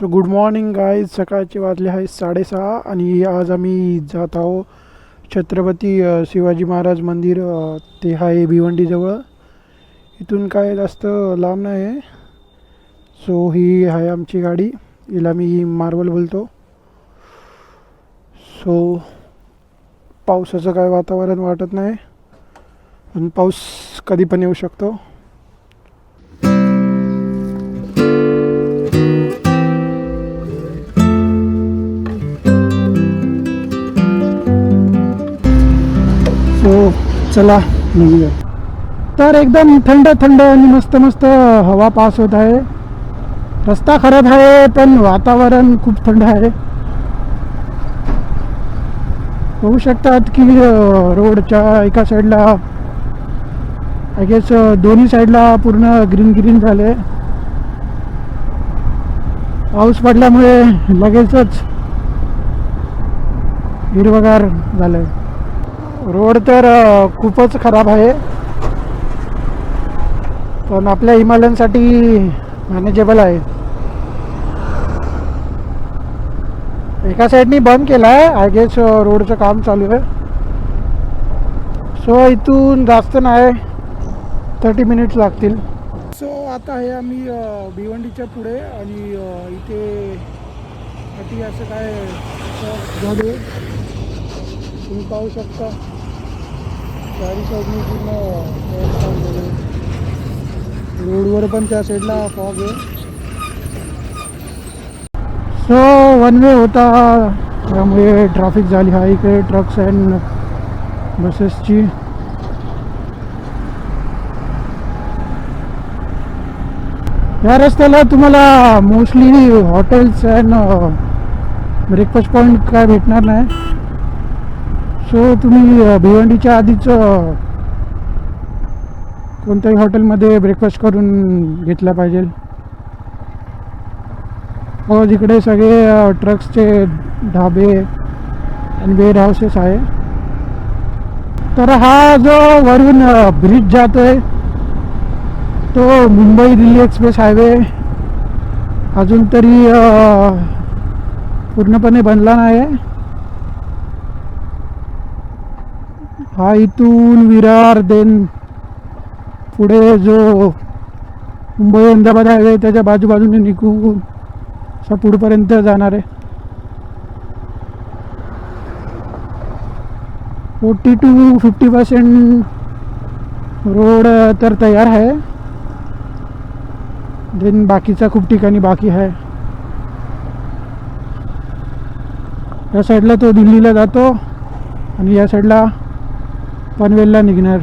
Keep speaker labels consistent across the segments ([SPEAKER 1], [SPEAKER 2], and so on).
[SPEAKER 1] So good morning guys सकाळचे वाजले आहे साडेसहा आणि आज आम्ही जात आहो छत्रपती शिवाजी महाराज मंदिर ते आहे भिवंडीजवळ. इथून काय जास्त लांब नाही आहे. सो ही आहे आमची गाडी. हिला मी मार्वल बोलतो. सो पावसाचं काय वातावरण वाटत नाही. पण पाऊस कधी पण येऊ शकतो. चला निघूया. तर एकदम थंड थंड आणि मस्त मस्त हवा पास होत आहे. रस्ता खराब आहे पण वातावरण खूप थंड आहे. होऊ शकतात की रोडच्या एका साईडला आय गेस दोन्ही साईडला पूर्ण ग्रीन ग्रीन झाले पाऊस पडल्यामुळे लगेचच हिरवगार झालंय. रोड तर खूपच खराब आहे. पण आपल्या हिमालयनसाठी मॅनेजेबल आहे. एका साईडनी बंद केला आहे. आय गेस रोडचं काम चालू आहे. सो इथून जास्त नाही. थर्टी मिनिट्स लागतील. सो आता आहे आम्ही भिवंडीच्या पुढे आणि इथे अति असं काय झाड तुम्ही पाहू शकता. चारी साईडने पूर्ण रोडवर पण त्या साईडला फॉग आहे. सो वन वे होता. त्यामुळे ट्रॅफिक झाली. आहे इकडे ट्रक्स अँड बसेसची या रस्त्याला तुम्हाला mostly hotels and breakfast point काय भेटणार नाही. सो तुम्ही भिवंडीच्या आधीच कोणत्याही हॉटेलमध्ये ब्रेकफास्ट करून घेतला पाहिजे. हो तिकडे सगळे ट्रक्सचे ढाबे आणि वेअर हाऊसेस आहे. तर हा जो वरून ब्रिज ब्रिज जातोय तो मुंबई दिल्ली एक्सप्रेस हायवे अजून तरी पूर्णपणे बनला नाही आहे हा इथून विरार देन. पुढे जो मुंबई अहमदाबाद हायवे त्याच्या बाजूबाजूने निघून असा पुढपर्यंत जाणार आहे. Forty to fifty percent road तर तयार आहे. देन बाकीचा खूप ठिकाणी बाकी आहे. या साईडला तो दिल्लीला जातो आणि या साईडला पनवेलला निघणार.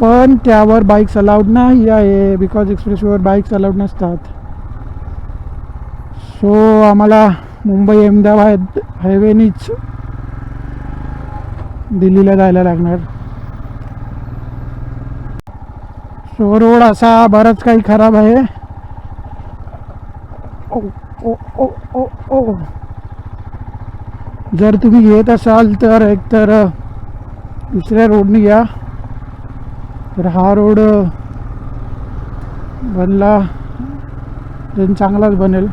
[SPEAKER 1] पण त्यावर बाईक्स अलाउड नाही आहे बिकॉज एक्सप्रेसवर बाईक्स अलाउड नसतात. सो आम्हाला मुंबई अहमदाबाद हायवेनीच दिल्लीला जायला लागणार. सो रोड असा बराच काही खराब आहे. ओ ओ ओ ओ ओ जर तुम्ही येत असाल तर एकतर दुसऱ्या रोडने या. तर हा रोड बनला. तर चांगलाच बनेल.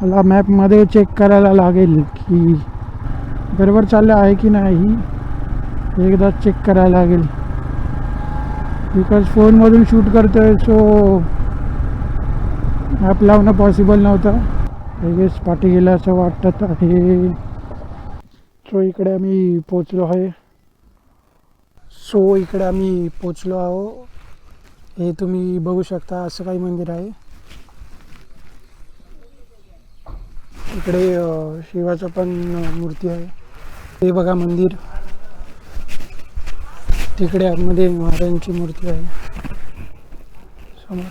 [SPEAKER 1] मला मॅपमध्ये चेक करायला लागेल की बरोबर चाललं आहे की नाही एकदा चेक करायला लागेल. बिकॉज फोनमधून शूट करतो आहे सो ॲप लावणं पॉसिबल नव्हतं. लगेच पाठी गेलं असं वाटत आहे. सो इकडे आम्ही पोचलो आहे. सो इकडे आम्ही पोचलो आहो हे तुम्ही बघू शकता असं काही मंदिर आहे. इकडे शिवाचं पण मूर्ती आहे. हे बघा मंदिर. तिकडे आतमध्ये महाराजांची मूर्ती आहे. समोर.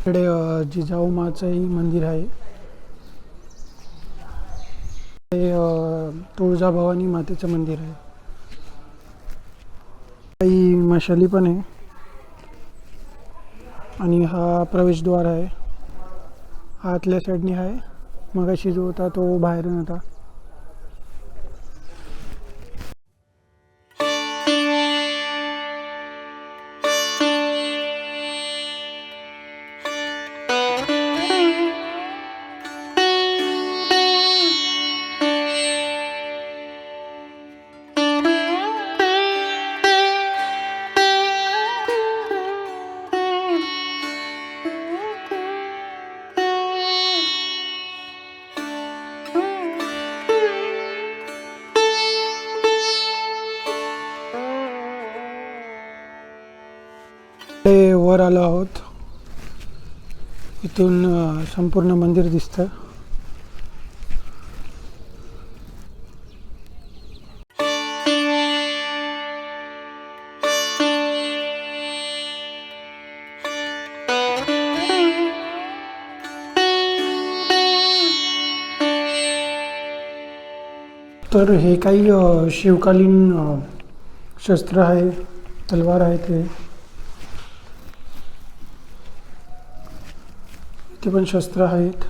[SPEAKER 1] इकडे जिजाऊ माचंही मंदिर आहे. हे तुळजाभवानी मातेचं मंदिर आहे. काही मशाली पण आहे. आणि हा प्रवेशद्वार आहे. आतल्या साईडने आहे. मग अशी जो होता तो बाहेरून होता. वर आलो आहोत. इथून संपूर्ण मंदिर दिसतं तर हे काही शिवकालीन शस्त्र आहे तलवार आहे ते. ते पण शस्त्र आहेत.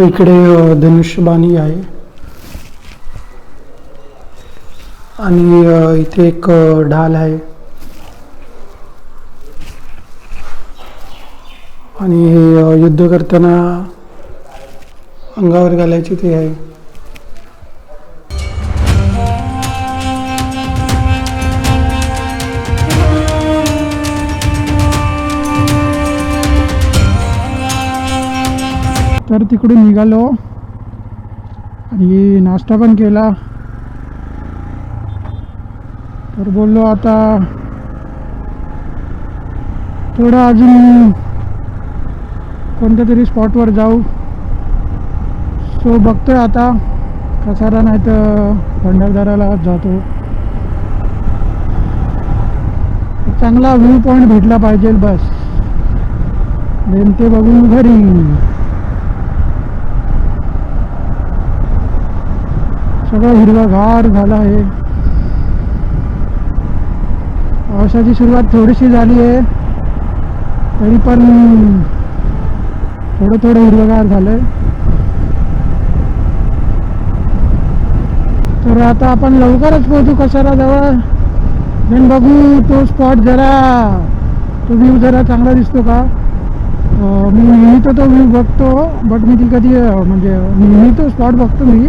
[SPEAKER 1] इकडे धनुष्यबाणी आहे. आणि इथे एक ढाल आहे. आणि हे युद्ध करताना अंगावर घालायचे ते आहे. तर तिकडून निघालो. आणि नाश्ता पण केला. तर बोललो आता थोडं अजून कोणत्या तरी स्पॉटवर जाऊ. सो बघतोय आता कसारा नाही तर भंडारदाराला जातो. चांगला व्ह्यू पॉईंट भेटला पाहिजे बस. देन ते बघून घरी. सगळं हिरवागार झालं आहे. पावसाची सुरुवात थोडीशी झाली आहे. तरी पण थोडं थोडं हिरवगार झालंय. तर आता आपण लवकरच पोहोचू कसारा जवळ देन बघू तो स्पॉट जरा तो व्ह्यू जरा चांगला दिसतो का? मी नेहमी तर तो व्ह्यू बघतो बट मी ती कधी म्हणजे नेहमी तो स्पॉट बघतो मी.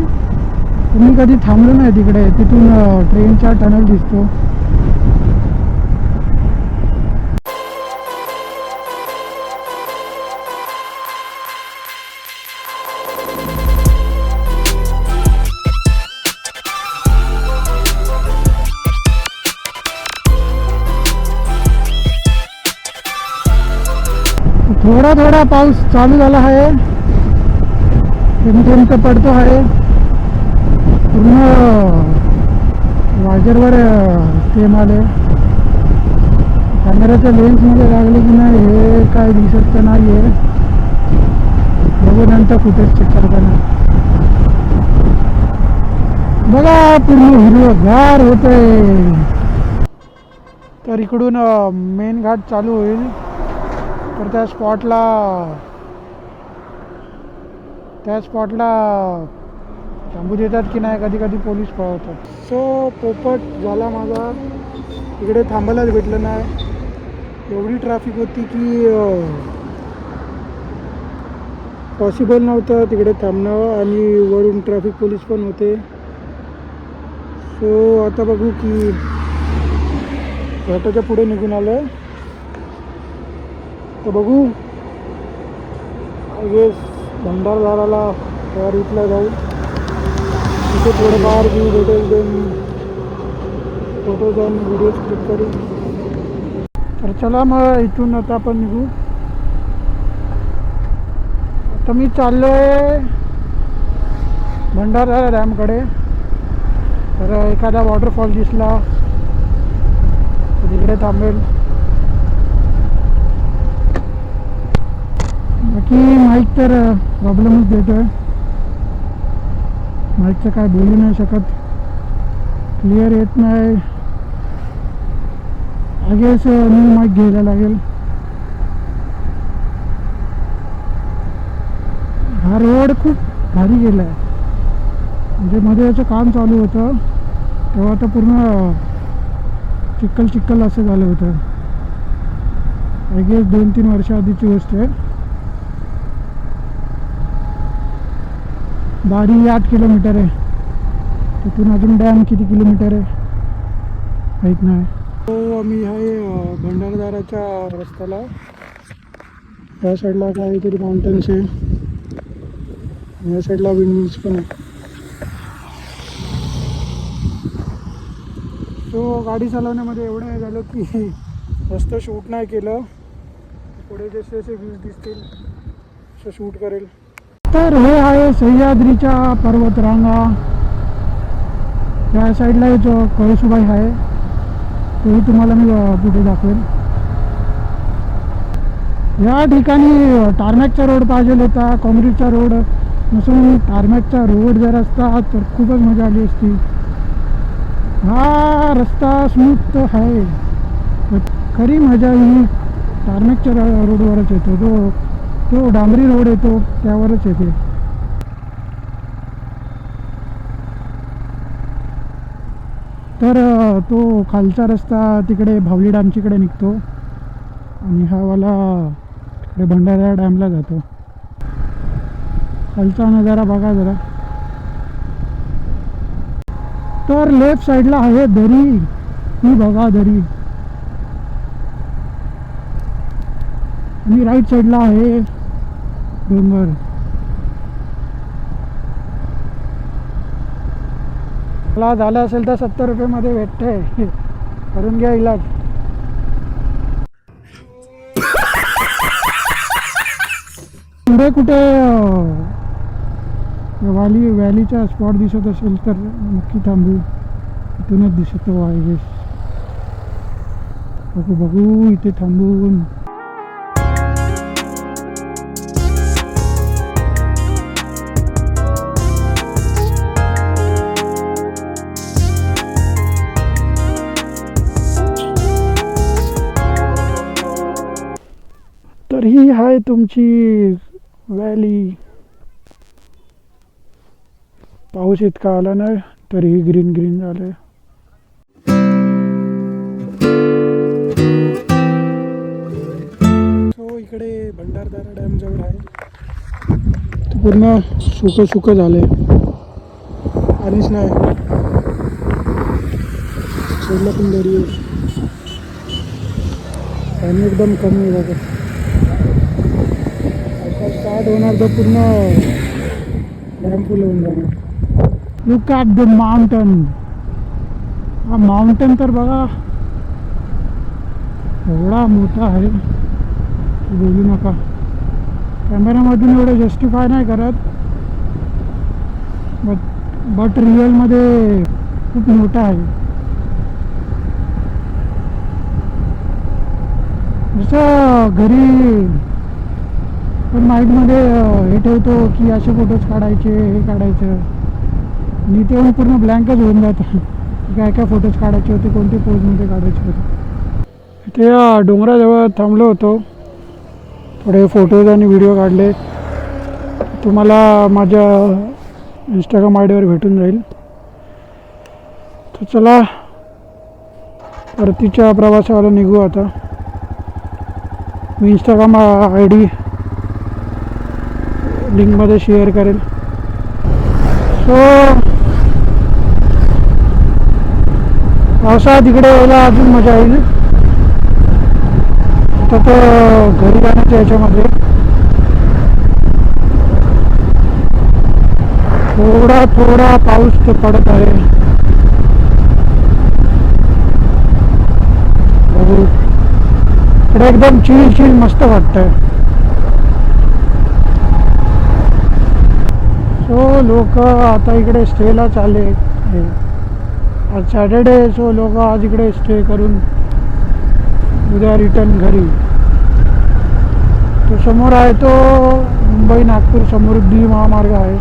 [SPEAKER 1] मी कधी थांबलो नाही तिकडे. तिथून ट्रेनचा टनल दिसतो. थोडा थोडा पाऊस चालू झाला आहे. थेंब तर पडतो आहे. पूर्ण वाजरवर थेंब आले. कॅमेऱ्याच्या लेन्समध्ये लागले की नाही हे काय दिसत तर नाही आहे बघू नंतर कुठेच चेक करताना बघा पूर्ण हिरवगार होतंय. तर इकडून मेन घाट चालू होईल. तर त्या स्पॉटला त्या स्पॉटला थांबू देतात की नाही कधी कधी पोलीस पळवतात. सो पोपट झाला माझा. इकडे थांबायलाच भेटलं नाही. एवढी ट्रॅफिक होती की पॉसिबल नव्हतं तिकडे थांबणं आणि वरून ट्रॅफिक पोलीस पण होते. सो आता बघू की घाटाच्या पुढे निघून आलं आहे तर बघू. आय गेस भंडारदाराला तयारीतला जाऊ. तिथे थोडंफार व्ह्यू भेटेल देन फोटोज आणि व्हिडिओज क्लिक करू तर चला मग इथून आता आपण निघू. आता मी चाललो आहे भंडारदारा डॅमकडे. तर एखादा वॉटरफॉल दिसला. तिकडे थांबेल. बाकी माईक तर प्रॉब्लेमच देतोय. माईकचं काय बोलू नाही शकत. क्लिअर येत नाही. आगेच न्यू माईक घ्यायला लागेल. हा रोड खूप भारी गेला आहे म्हणजे मध्ये याचं काम चालू होतं. तेव्हा आता पूर्ण चिक्कल चिक्कल असं झालं होतं. आय गेस दोन तीन वर्ष आधीची गोष्ट आहे. दारी आठ किलोमीटर आहे. तिथून अजून डॅम किती किलोमीटर आहे? माहीत नाही. हो आम्ही आहे भंडारदाराच्या रस्त्याला. या साईडला काहीतरी माउंटन्स आहे. या साईडला विंडमिल्स पण आहे. तो गाडी चालवण्यामध्ये एवढं हे झालं की रस्तं शूट नाही केलं. पुढे जसे जसे व्ह्यूज दिसतील तसं शूट करेल. तर हे आहे सह्याद्रीच्या पर्वतरांगा. या साईडला जो कळसुबाई आहे. तेही तुम्हाला मी पुढे दाखवेल या ठिकाणी टार्मॅकचा रोड पाहिजे होता कॉन्क्रीटचा रोड. नसून टार्मॅकचा रोड जर असता तर खूपच मजा आली असती. हा रस्ता स्मूथ आहे. खरी मजा ही टार्मॅकच्या रोडवरच येतो. तो तो डांबरी रोड येतो त्यावरच येते. तर तो खालचा रस्ता तिकडे भावली डॅमच्याकडे निघतो आणि हा वाला तिकडे भंडारा डॅमला जातो. खालचा नजारा बघा जरा. तर लेफ्ट साईडला आहे दरी. ही बघा दरी. आणि राईट साईडला आहे डोंगर मला झालं असेल तर सत्तर रुपयेमध्ये भेटते करून घ्या इलाज. पुढे कुठे? अं, वाली व्हॅलीचा स्पॉट दिसत असेल तर नक्की थांबू. इथूनच दिसतो आहे गेस बघू बघू इथे थांबून. तर ही आहे तुमची व्हॅली पाऊस इतका आला नाही तरीही ग्रीन ग्रीन झालंय. सो इकडे भंडारदारा डॅम जवळ आहे. ते पूर्ण सुकं सुकं झालंय. पाणीच नाही. सोडलं पण दरी पाणी एकदम कमी आहे स्टार्ट होणार तर पूर्ण डॅम होऊन जाणार. लुक ॲट द माउंटन हा माउंटन तर बघा एवढा मोठा आहे बोलू नका. कॅमेऱ्यामधून एवढं जस्टिफाय नाही करत. बट बट रिअलमध्ये खूप मोठा आहे. जसं घरी पण माइंडमध्ये हे ठेवतो की असे फोटोज काढायचे हे काढायचं. मी ते येऊन पूर्ण ब्लँकच होऊन जातं. काय काय फोटोज काढायचे होते कोणते पोजमध्ये काढायचे होते. ते डोंगराजवळ थांबलो होतो. थोडे फोटोज आणि व्हिडिओ काढले. तुम्हाला माझ्या इंस्टाग्राम आय डीवर भेटून जाईल. तर चला परतीच्या प्रवासाला निघू आता. मी इंस्टाग्राम आय डी लिंकमध्ये शेअर करेल. सो पावसाळ्यात इकडे यायला अजून मजा येईल. तर तर घरी जाण्याच्या याच्यामध्ये. थोडा थोडा पाऊस ते पडत आहे. बघू. इकडे एकदम चिल चिल मस्त वाटतंय. हो, सो लोक आता इकडे स्टेला चालले. आज सॅटर्डे सो लोक आज इकडे स्टे करून उद्या रिटर्न घरी. तो समोर आहे तो मुंबई नागपूर समृद्धी महामार्ग आहे.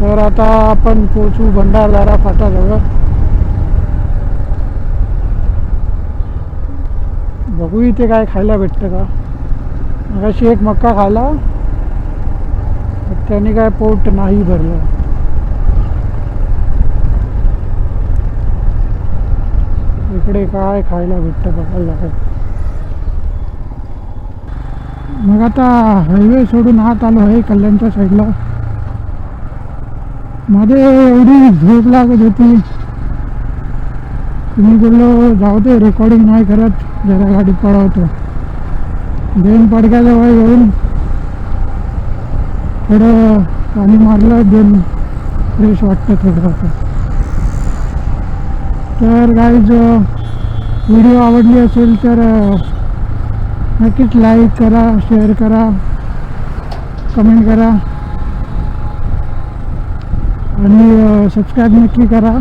[SPEAKER 1] तर आता आपण पोचू भंडारदारा फाटाजवळ बघू इथे काय खायला भेटतं का? मगाशी एक मक्का खाला त्याने काय पोट नाही भरलं. इकडे काय खायला भेटतं बघायला काय मग आता हायवे सोडून आत आलो आहे कल्याणच्या साईडला मध्ये एवढी झोप लागत होती. तुम्ही बोललो जाऊ दे रेकॉर्डिंग नाही करत. जरा गाडी पडवतो देन पडक्याजवळ येऊन थोडं पाणी मारलं देन फ्रेश वाटतं थोडं आता तर गाईज व्हिडिओ आवडली असेल तर नक्कीच लाईक करा शेअर करा कमेंट करा. आणि सबस्क्राईब नक्की करा.